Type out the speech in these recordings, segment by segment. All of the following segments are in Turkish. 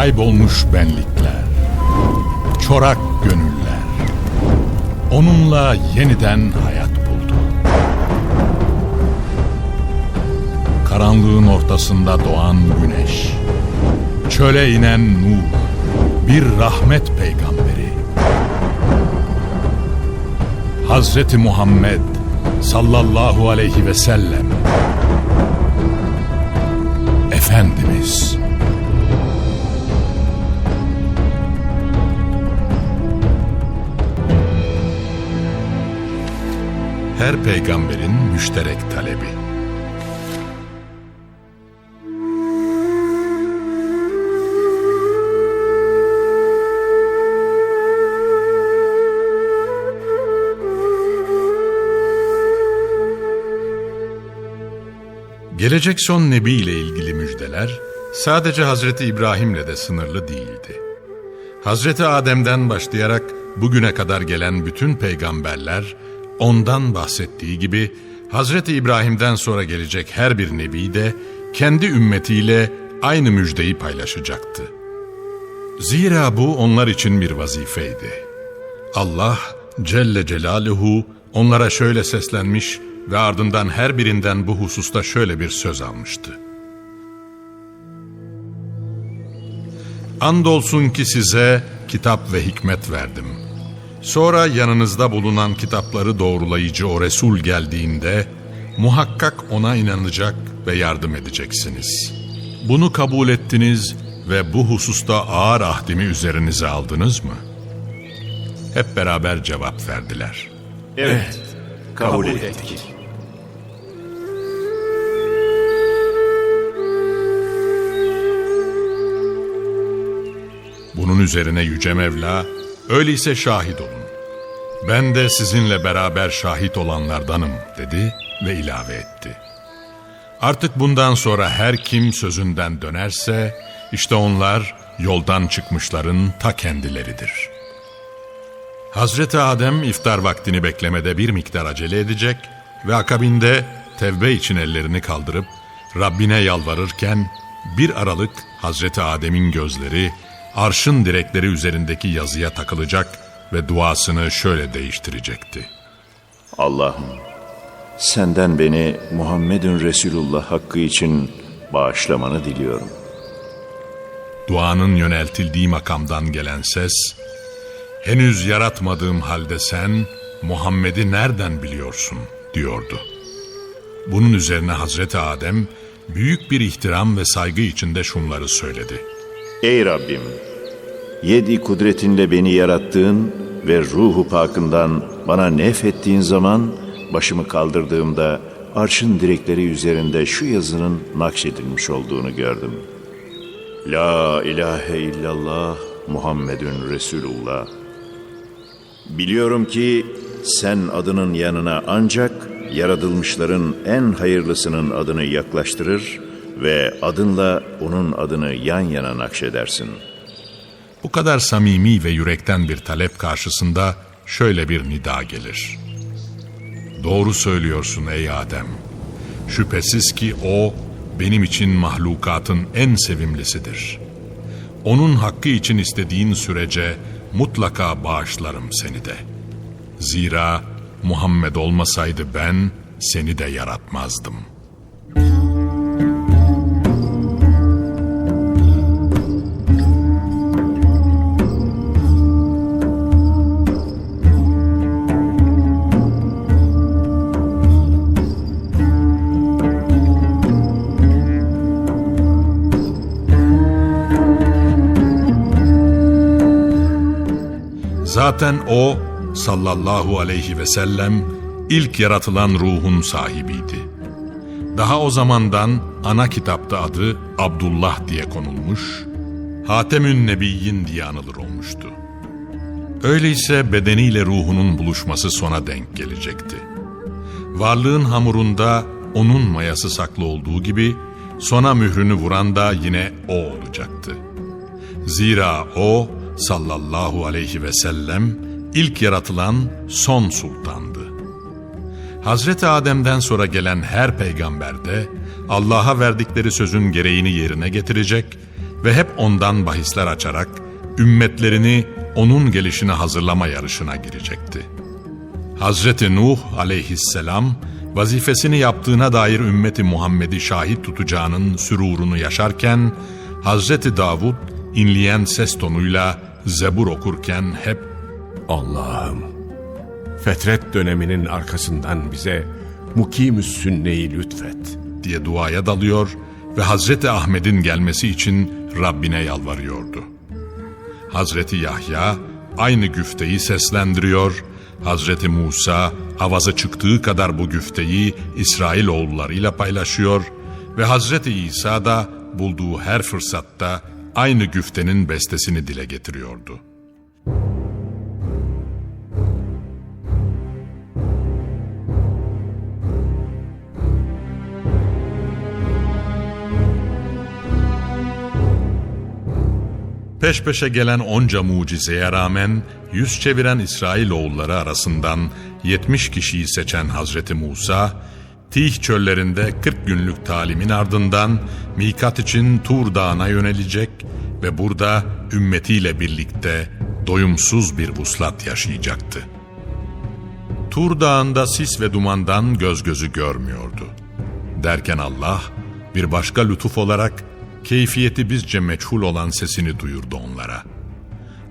kaybolmuş benlikler, çorak gönüller, onunla yeniden hayat buldu. Karanlığın ortasında doğan güneş, çöle inen nur, bir rahmet peygamberi. Hazreti Muhammed sallallahu aleyhi ve sellem Efendimiz Her peygamberin müşterek talebi Gelecek son nebi ile ilgili müjdeler sadece Hazreti İbrahim'le de sınırlı değildi. Hazreti Adem'den başlayarak bugüne kadar gelen bütün peygamberler ondan bahsettiği gibi Hazreti İbrahim'den sonra gelecek her bir nebi de kendi ümmetiyle aynı müjdeyi paylaşacaktı. Zira bu onlar için bir vazifeydi. Allah Celle Celaluhu onlara şöyle seslenmiş ve ardından her birinden bu hususta şöyle bir söz almıştı. Andolsun ki size kitap ve hikmet verdim. Sonra yanınızda bulunan kitapları doğrulayıcı o Resul geldiğinde muhakkak ona inanacak ve yardım edeceksiniz. Bunu kabul ettiniz ve bu hususta ağır ahdimi üzerinize aldınız mı? Hep beraber cevap verdiler. Evet, kabul ettik. Bunun üzerine Yüce Mevla, öyleyse şahit olun. Ben de sizinle beraber şahit olanlardanım dedi ve ilave etti. Artık bundan sonra her kim sözünden dönerse, işte onlar yoldan çıkmışların ta kendileridir. Hazreti Adem iftar vaktini beklemede bir miktar acele edecek ve akabinde tevbe için ellerini kaldırıp Rabbine yalvarırken bir aralık Hazreti Adem'in gözleri arşın direkleri üzerindeki yazıya takılacak ve duasını şöyle değiştirecekti. Allah'ım, senden beni Muhammedun Resulullah hakkı için bağışlamanı diliyorum. Duanın yöneltildiği makamdan gelen ses, henüz yaratmadığım halde sen Muhammed'i nereden biliyorsun diyordu. Bunun üzerine Hazreti Adem büyük bir ihtiram ve saygı içinde şunları söyledi. Ey Rabbim, yedi kudretinle beni yarattığın ve ruhu pakından bana nefettiğin zaman başımı kaldırdığımda arşın direkleri üzerinde şu yazının nakşedilmiş olduğunu gördüm. La ilahe illallah Muhammedun Resulullah. Biliyorum ki sen adının yanına ancak yaratılmışların en hayırlısının adını yaklaştırır ve adınla onun adını yan yana nakşedersin. Bu kadar samimi ve yürekten bir talep karşısında şöyle bir nida gelir. Doğru söylüyorsun ey Adem. Şüphesiz ki o benim için mahlukatın en sevimlisidir. Onun hakkı için istediğin sürece mutlaka bağışlarım seni de. Zira Muhammed olmasaydı ben seni de yaratmazdım. Zaten o sallallahu aleyhi ve sellem ilk yaratılan ruhun sahibiydi. Daha o zamandan ana kitapta adı Abdullah diye konulmuş, Hatemün Nebiyyin diye anılır olmuştu. Öyleyse bedeniyle ruhunun buluşması sona denk gelecekti. Varlığın hamurunda onun mayası saklı olduğu gibi sona mührünü vuran da yine o olacaktı. Zira o sallallahu aleyhi ve sellem ilk yaratılan son sultandı. Hazreti Adem'den sonra gelen her peygamber de Allah'a verdikleri sözün gereğini yerine getirecek ve hep ondan bahisler açarak ümmetlerini onun gelişine hazırlama yarışına girecekti. Hazreti Nuh aleyhisselam vazifesini yaptığına dair ümmeti Muhammed'i şahit tutacağının sürurunu yaşarken Hazreti Davud inleyen ses tonuyla zebur okurken hep Allah'ım, fetret döneminin arkasından bize mukimü sünneyi lütfet. diye duaya dalıyor ve Hazreti Ahmet'in gelmesi için Rabbine yalvarıyordu. Hazreti Yahya aynı güfteyi seslendiriyor, Hazreti Musa avazı çıktığı kadar bu güfteyi İsrailoğullarıyla paylaşıyor ve Hazreti İsa da bulduğu her fırsatta aynı güftenin bestesini dile getiriyordu. Peş peşe gelen onca mucizeye rağmen yüz çeviren İsrailoğulları arasından 70 kişiyi seçen Hazreti Musa, Tih çöllerinde 40 günlük talimin ardından mikat için Tur Dağı'na yönelecek ve burada ümmetiyle birlikte doyumsuz bir vuslat yaşayacaktı. Tur Dağı'nda sis ve dumandan göz gözü görmüyordu. Derken Allah bir başka lütuf olarak keyfiyeti bizce meçhul olan sesini duyurdu onlara.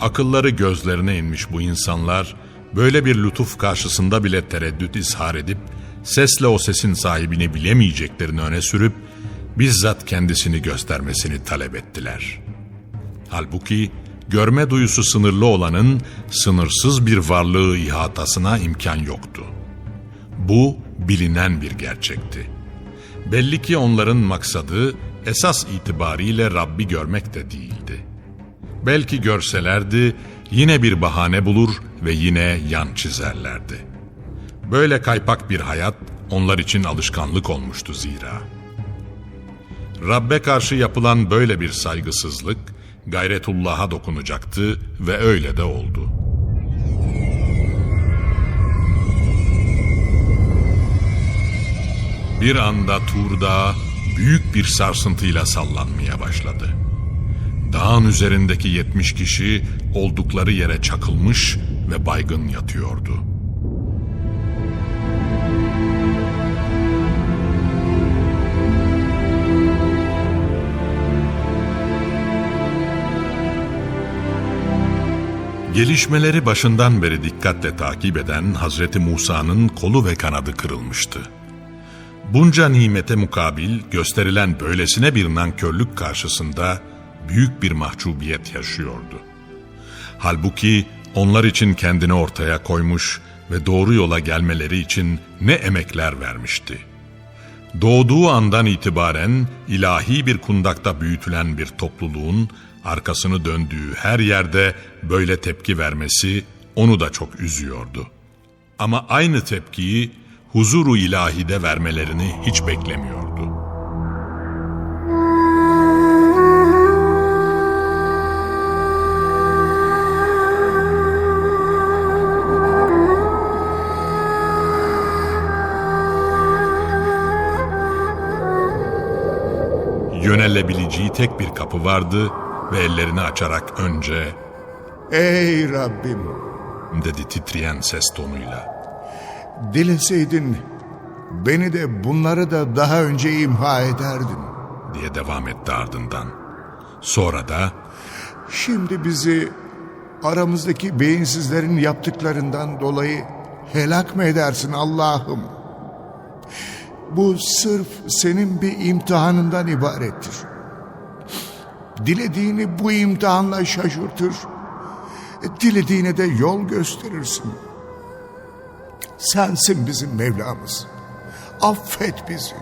Akılları gözlerine inmiş bu insanlar böyle bir lütuf karşısında bile tereddüt izhar edip sesle o sesin sahibini bilemeyeceklerini öne sürüp bizzat kendisini göstermesini talep ettiler. Halbuki görme duyusu sınırlı olanın sınırsız bir varlığı ihatasına imkan yoktu. Bu bilinen bir gerçekti. Belli ki onların maksadı esas itibariyle Rabbi görmek de değildi. Belki görselerdi yine bir bahane bulur ve yine yan çizerlerdi. Böyle kaypak bir hayat onlar için alışkanlık olmuştu zira. Rabbe karşı yapılan böyle bir saygısızlık gayretullah'a dokunacaktı ve öyle de oldu. Bir anda Tur Dağı büyük bir sarsıntıyla sallanmaya başladı. Dağın üzerindeki 70 kişi oldukları yere çakılmış ve baygın yatıyordu. Gelişmeleri başından beri dikkatle takip eden Hazreti Musa'nın kolu ve kanadı kırılmıştı. Bunca nimete mukabil gösterilen böylesine bir nankörlük karşısında büyük bir mahcubiyet yaşıyordu. Halbuki onlar için kendini ortaya koymuş ve doğru yola gelmeleri için ne emekler vermişti. Doğduğu andan itibaren ilahi bir kundakta büyütülen bir topluluğun arkasını döndüğü her yerde böyle tepki vermesi onu da çok üzüyordu. Ama aynı tepkiyi huzuru ilahide vermelerini hiç beklemiyordu. Yönelebileceği tek bir kapı vardı ve ellerini açarak önce Ey Rabbim, dedi titreyen ses tonuyla. dileseydin beni de bunları da daha önce imha ederdin. diye devam etti ardından. Sonra da Şimdi bizi aramızdaki beyinsizlerin yaptıklarından dolayı helak mı edersin Allah'ım? Bu sırf senin bir imtihanından ibarettir. Dilediğini bu imtihanla şaşırtır. Dilediğine de yol gösterirsin. Sensin bizim Mevlamız. Affet bizi.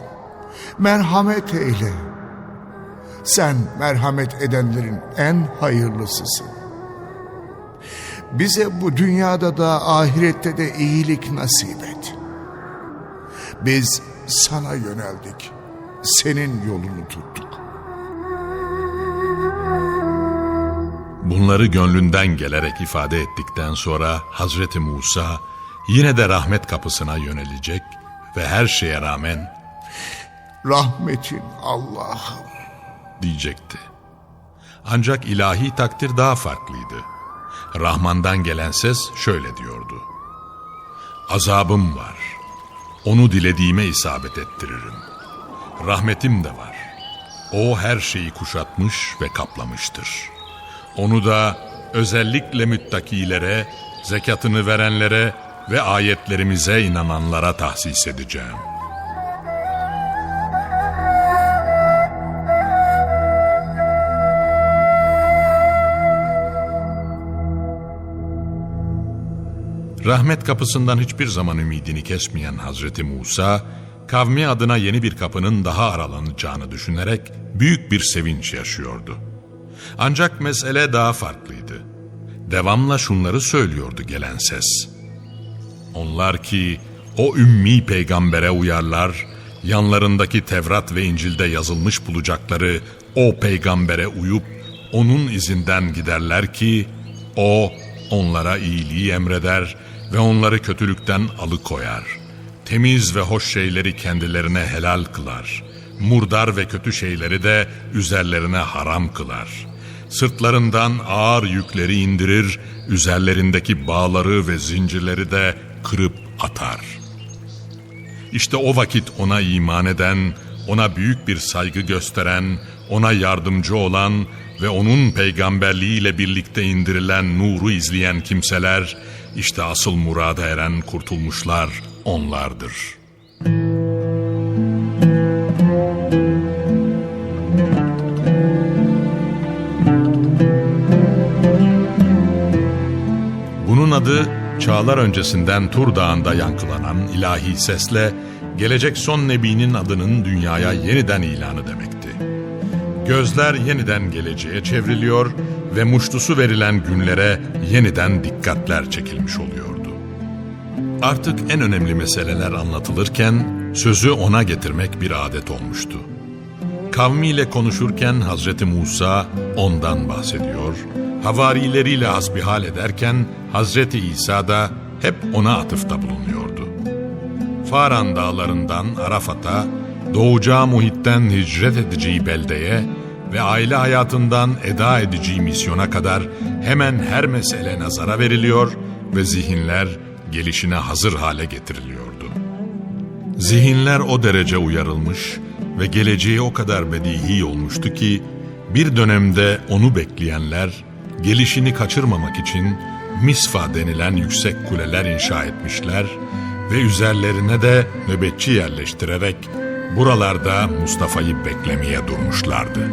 Merhamet eyle. Sen merhamet edenlerin en hayırlısısın. Bize bu dünyada da ahirette de iyilik nasip et. Biz sana yöneldik. Senin yolunu tuttuk. Bunları gönlünden gelerek ifade ettikten sonra Hazreti Musa yine de rahmet kapısına yönelecek ve her şeye rağmen Rahmetin Allah'ım. diyecekti. Ancak ilahi takdir daha farklıydı. Rahman'dan gelen ses şöyle diyordu. Azabım var. Onu dilediğime isabet ettiririm. Rahmetim de var. O her şeyi kuşatmış ve kaplamıştır. Onu da özellikle müttakilere, zekatını verenlere ve ayetlerimize inananlara tahsis edeceğim. Rahmet kapısından hiçbir zaman ümidini kesmeyen Hazreti Musa, kavmi adına yeni bir kapının daha aralanacağını düşünerek büyük bir sevinç yaşıyordu. Ancak mesele daha farklıydı. Devamla şunları söylüyordu gelen ses. Onlar ki o ümmi peygambere uyarlar, yanlarındaki Tevrat ve İncil'de yazılmış bulacakları o peygambere uyup onun izinden giderler ki o onlara iyiliği emreder ve onları kötülükten alıkoyar. Temiz ve hoş şeyleri kendilerine helal kılar. Murdar ve kötü şeyleri de üzerlerine haram kılar. Sırtlarından ağır yükleri indirir, üzerlerindeki bağları ve zincirleri de kırıp atar. İşte o vakit ona iman eden, ona büyük bir saygı gösteren, ona yardımcı olan ve onun peygamberliğiyle birlikte indirilen nuru izleyen kimseler, işte asıl murada eren kurtulmuşlar onlardır. Bunun adı çağlar öncesinden Tur Dağı'nda yankılanan ilahi sesle gelecek son nebinin adının dünyaya yeniden ilanı demekti. Gözler yeniden geleceğe çevriliyor ve muştusu verilen günlere yeniden dikkatler çekilmiş oluyordu. Artık en önemli meseleler anlatılırken sözü ona getirmek bir adet olmuştu. Kavmiyle konuşurken Hazreti Musa ondan bahsediyor, havarileriyle hasbihal ederken Hazreti İsa da hep ona atıfta bulunuyordu. Faran dağlarından Arafat'a, doğacağı muhitten hicret edeceği beldeye ve aile hayatından eda edeceği misyona kadar hemen her mesele nazara veriliyor ve zihinler gelişine hazır hale getiriliyordu. Zihinler o derece uyarılmış ve geleceği o kadar bedihi olmuştu ki bir dönemde onu bekleyenler gelişini kaçırmamak için Misfa denilen yüksek kuleler inşa etmişler ve üzerlerine de nöbetçi yerleştirerek buralarda Mustafa'yı beklemeye durmuşlardı.